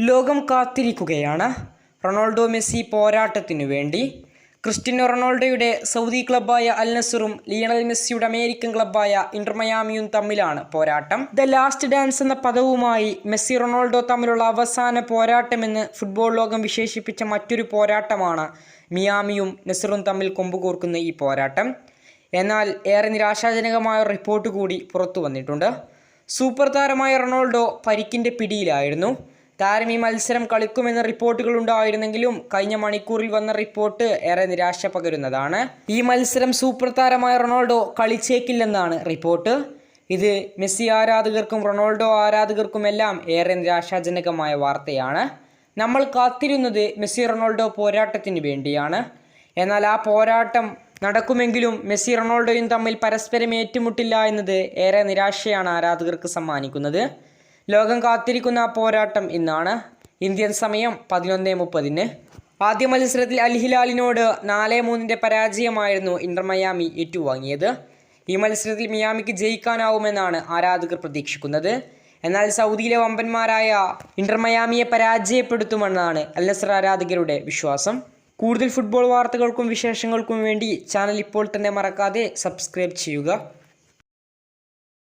ലോകം കാത്തിരിക്കുകയാണ്. Ronaldo Messi പോരാട്ടത്തിനു വേണ്ടി. ക്രിസ്ത്യനോ റൊണാൾഡോയുടെ സൗദി ക്ലബ്ബായ അൽ നസറും ലിയണൽ മെസ്സിയുടെ അമേരിക്കൻ ക്ലബ്ബായ ഇന്റർമയാമിയും തമ്മിലാണ് പോരാട്ടം. ദ ലാസ്റ്റ് ഡാൻസ് എന്ന പദവുമായി മെസ്സി റൊണാൾഡോ തമ്മിലുള്ള അവസാന പോരാട്ടമെന്ന് ഫുട്ബോൾ ലോകം വിശേഷിപ്പിച്ച മറ്റൊരു പോരാട്ടമാണ് മിയാമിയും നസറും തമ്മിൽ കൊമ്പുകോർക്കുന്ന ഈ പോരാട്ടം. എന്നാൽ ഏറെ നിരാശാജനകമായ റിപ്പോർട്ട് കൂടി പുറത്തു വന്നിട്ടുണ്ട്. സൂപ്പർ താരമായ റൊണാൾഡോ പരിക്കിന്റെ പിടിയിലായിരുന്നു. താരം ഈ മത്സരം കളിക്കുമെന്ന റിപ്പോർട്ടുകൾ ഉണ്ടായിരുന്നെങ്കിലും കഴിഞ്ഞ മണിക്കൂറിൽ വന്ന റിപ്പോർട്ട് ഏറെ നിരാശ പകരുന്നതാണ്. ഈ മത്സരം സൂപ്പർ താരമായ റൊണാൾഡോ കളിച്ചേക്കില്ലെന്നാണ് റിപ്പോർട്ട്. ഇത് മെസ്സി ആരാധകർക്കും റൊണാൾഡോ ആരാധകർക്കുമെല്ലാം ഏറെ നിരാശാജനകമായ വാർത്തയാണ്. നമ്മൾ കാത്തിരുന്നത് മെസ്സി റൊണാൾഡോ പോരാട്ടത്തിന് വേണ്ടിയാണ്. എന്നാൽ ആ പോരാട്ടം നടക്കുമെങ്കിലും മെസ്സി റൊണാൾഡോയും തമ്മിൽ പരസ്പരം ഏറ്റുമുട്ടില്ല എന്നത് ഏറെ നിരാശയാണ് ആരാധകർക്ക് സമ്മാനിക്കുന്നത്. ലോകം കാത്തിരിക്കുന്ന പോരാട്ടം ഇന്നാണ്. ഇന്ത്യൻ സമയം പതിനൊന്ന് മുപ്പതിന്. ആദ്യ മത്സരത്തിൽ അൽഹിലാലിനോട് നാല് മൂന്നിന്റെ പരാജയമായിരുന്നു ഇന്റർ മയാമി ഏറ്റുവാങ്ങിയത്. ഈ മത്സരത്തിൽ മിയാമിക്ക് ജയിക്കാനാവുമെന്നാണ് ആരാധകർ പ്രതീക്ഷിക്കുന്നത്. എന്നാൽ സൗദിയിലെ വമ്പന്മാരായ ഇന്റർ മയാമിയെ പരാജയപ്പെടുത്തുമെന്നാണ് അൽ നസർ ആരാധകരുടെ വിശ്വാസം. കൂടുതൽ ഫുട്ബോൾ വാർത്തകൾക്കും വിശേഷങ്ങൾക്കും വേണ്ടി ചാനൽ ഇപ്പോൾ തന്നെ മറക്കാതെ സബ്സ്ക്രൈബ് ചെയ്യുക.